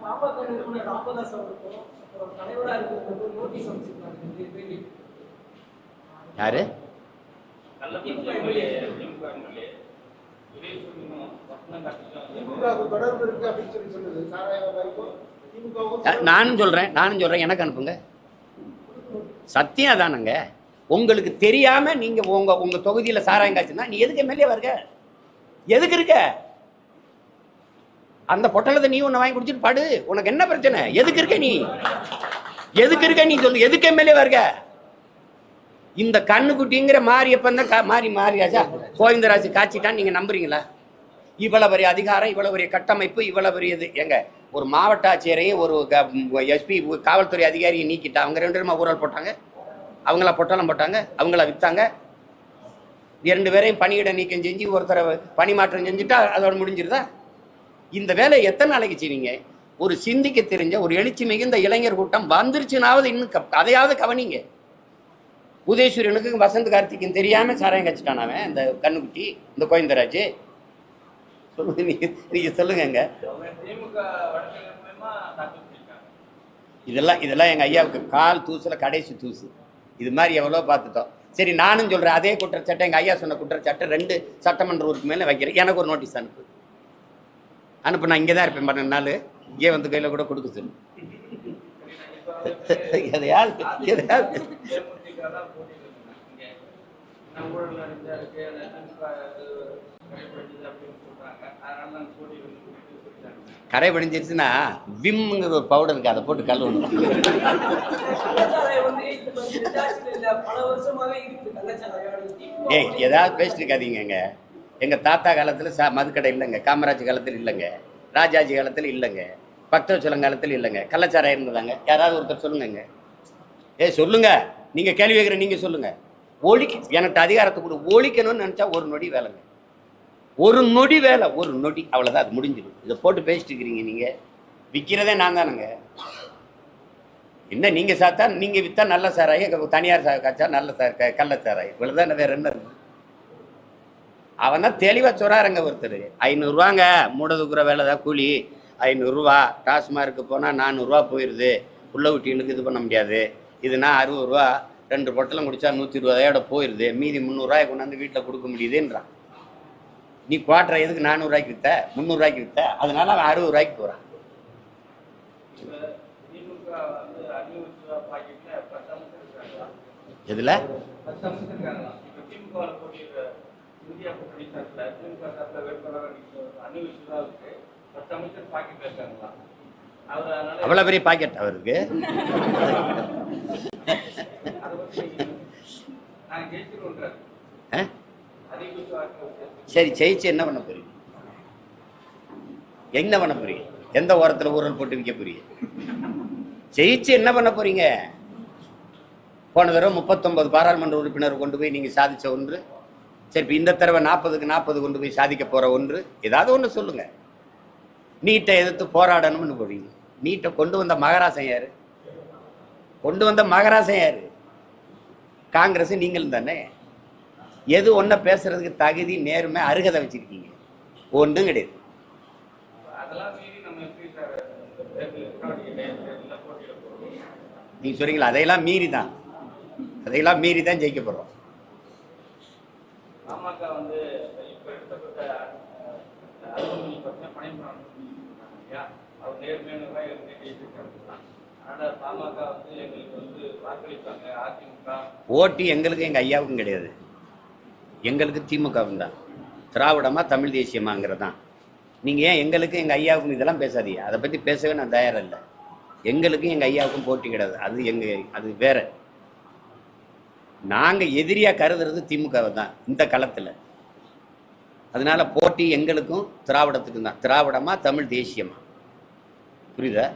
பாமக நிறுவனர் ராமதாஸ் அவருக்கும் அப்புறம் தலைவரா இருக்கிறவங்க நோட்டீஸ் அமைச்சிருக்காங்க இந்த பேரில் யாரு? நானும் சொல்றேன் நானும் சொல்றேன். எனக்கு அனுப்புங்க. சத்தியம் அதானுங்க உங்களுக்கு தெரியாம நீங்க உங்க உங்க தொகுதியில சாராயம் காய்ச்சுனா நீ எதுக்கு எம்எல்ஏ வருக எதுக்கு இருக்க? அந்த பொட்டலத்தை நீ ஒன்று வாங்கி குடிச்சிட்டு பாடு. உனக்கு என்ன பிரச்சனை? எதுக்கு இருக்க நீ? எதுக்கு இருக்க நீ சொல்லு? எதுக்கு எம்எல்ஏ வருக இந்த கண்ணுக்குட்டிங்கிற மாரியப்பன் தான் மாறி மாறியாச்சா? கோவிந்தராஜ் காய்ச்சிட்டான்னு நீங்கள் நம்புறீங்களா? இவ்வளவு பெரிய அதிகாரம் இவ்வளவு பெரிய கட்டமைப்பு இவ்வளவு பெரிய இது. எங்க? ஒரு மாவட்ட ஆட்சியரையும் ஒரு எஸ்பி காவல்துறை அதிகாரியை நீக்கிட்டா அவங்க ரெண்டு பேருமா ஊழல் போட்டாங்க? அவங்கள பொட்டலம் போட்டாங்க? அவங்கள வித்தாங்க? இரண்டு பேரையும் பணியிட நீக்கம் செஞ்சு ஒருத்தரை பணி மாற்றம் செஞ்சுட்டா அதோட முடிஞ்சிருதா? இந்த வேலையை எத்தனை நாளைக்கு செய்வீங்க ஒரு சிந்திக்க தெரிஞ்ச ஒரு எழுச்சி மிகுந்த இளைஞர் கூட்டம் வந்துருச்சுனாவது இன்னும் க- அதையாவது கவனிங்க. உதயசூரியனுக்கு வசந்த் கார்த்திக்கும் தெரியாம சாராயம் கச்சிட்டான் அவன் இந்த கண்ணுக்குட்டி இந்த கோவிந்தராஜ் சொல்லுங்க நீங்க நீங்க சொல்லுங்கங்க. இதெல்லாம் இதெல்லாம் எங்கள் ஐயாவுக்கு கால் தூசில் கடைசி தூசு. இது மாதிரி எவ்வளோ பார்த்துட்டோம். சரி நானும் சொல்கிறேன் அதே குற்றச்சாட்டை எங்கள் ஐயா சொன்ன குற்றச்சாட்டை ரெண்டு சட்டமன்ற உறுப்பு மேலே வைக்கிறேன். எனக்கு ஒரு நோட்டீஸ் அனுப்பு. அனுப்பு நான் இங்கே தான் இருப்பேன் பன்னெண்டு நாள். இங்கே வந்து கையில் கூட கொடுக்க சொல்லு. எதையாவது எதையாவது. கரை படிஞ்சிருச்சுன்னா விம்ங்கிற ஒரு பவுடர் இருக்கு. அதை போட்டு கழுவணும். ஏய் ஏதாவது பேசிட்டு இருக்காதீங்கங்க எங்கள் தாத்தா காலத்தில் சா மதுக்கடை இல்லைங்க காமராஜ் காலத்தில் இல்லைங்க ராஜாஜி காலத்தில் இல்லைங்க பக்தவச்சலம் காலத்தில் இல்லைங்க கள்ளச்சாரம் இருந்ததாங்க. யாராவது ஒருத்தர் சொல்லுங்கங்க. ஏ சொல்லுங்க. நீங்கள் கேள்வி கேட்குற நீங்கள் சொல்லுங்க. ஒழிக்க எனக்கு அதிகாரத்தை கொடு. ஒழிக்கணும்னு நினைச்சா ஒரு நொடி வேலைங்க. ஒரு நொடி வேலை ஒரு நொடி. அவ்வளோதான் அது முடிஞ்சிடும். இதை போட்டு பேசிட்டு இருக்கிறீங்க நீங்கள் விற்கிறதே நான் தானுங்க. என்ன நீங்கள் சாத்தா நீங்கள் விற்றா நல்ல சாராயம் தனியார் சா- காய்ச்சா நல்ல சா- க- கள்ள சாராயம். வேறு என்ன இருக்குது அவன் தான் தெளிவாக சொல்கிறாருங்க ஒருத்தர். ஐநூறுரூவாங்க மூட தூக்குற வேலை தான் கூலி. ஐநூறுரூவா டாஸ்மார்க்கு போனால் நானூறுரூவா போயிடுது உள்ள குட்டிகளுக்கு இது பண்ண முடியாது. இதுனா அறுபது ரூபா ரெண்டு பொட்டலம் குடிச்சா நூற்றி இருபதாயோட போயிடுது மீதி முந்நூறுரூவாய் கொண்டாந்து வீட்டில் கொடுக்க முடியுதுன்றான். நீ குவாட்டரை எதுக்கு நானூறுரூவாய்க்கு வித்த? முந்நூறுரூவாய்க்கு வித்த? அதனால அவன் அறுபது ரூபாய்க்கு போகிறான் எதில் அவ்வளவு சார்பில் திமுக சார்பில் பத்து அமைச்சர் இருக்காங்களா அவ்வளோ பெரிய பாக்கெட் அவருக்கு. ஆ? சரி ஜெயிச்சு என்ன பண்ண போறீங்க? என்ன பண்ண போறீங்க? எந்த ஓரத்தில் ஊரல் போட்டு விற்க போறீங்க? ஜெயிச்சு என்ன பண்ண போறீங்க? போன தடவை முப்பத்தொன்பது பாராளுமன்ற உறுப்பினர் கொண்டு போய் நீங்க சாதிச்ச ஒன்று. சரி இப்ப இந்த தடவை நாற்பதுக்கு நாற்பது கொண்டு போய் சாதிக்க போற ஒன்று ஏதாவது ஒன்று சொல்லுங்க. நீட்டை எதிர்த்து போராடணும்னு போறீங்க நீட்டை கொண்டு வந்த மகராசன் யாரு? கொண்டு வந்த மகராசன் யாரு? காங்கிரஸ் நீங்களும் தானே. எது ஒன்றை பேசுறதுக்கு தகுதி நேர்மை அருகதை வச்சிருக்கீங்க? ஒன்றும் கிடையாது. அதெல்லாம் மீறி நம்ம எப்படி சார் தேர்தல் எலக்ட்ரானிக் தேர்தலில் போட்டியிட போறோம்? நீங்க சொல்றீங்களா? அதையெல்லாம் மீறி தான் அதையெல்லாம் மீறி தான் ஜெயிக்க போறோம். பாமக வந்து எடுத்தப்பட்ட பார்த்தீங்கன்னா இல்லையா? அவர் இருந்து பாமக வந்து எங்களுக்கு வந்து வாக்களிப்பாங்க. அதிமுக. ஓட்டு எங்களுக்கு எங்க ஐயாவுக்கும் கிடையாது. எங்களுக்கு திமுகவும் தான். திராவிடமா தமிழ் தேசியமாங்கிறது தான் நீங்க ஏன் எங்களுக்கு எங்க ஐயாவுக்கும் இதெல்லாம் பேசாதீங்க. அதை பத்தி பேசவே நான் தயாரில்லை. எங்களுக்கும் எங்க ஐயாவுக்கும் போட்டி கிடையாது. அது எங்க அது வேற. நாங்கள் எதிரியாக கருதுறது திமுகவை தான் இந்த காலத்தில் அதனால போட்டி எங்களுக்கும் திராவிடத்துக்கும் தான். திராவிடமா தமிழ் தேசியமா? புரியுதா?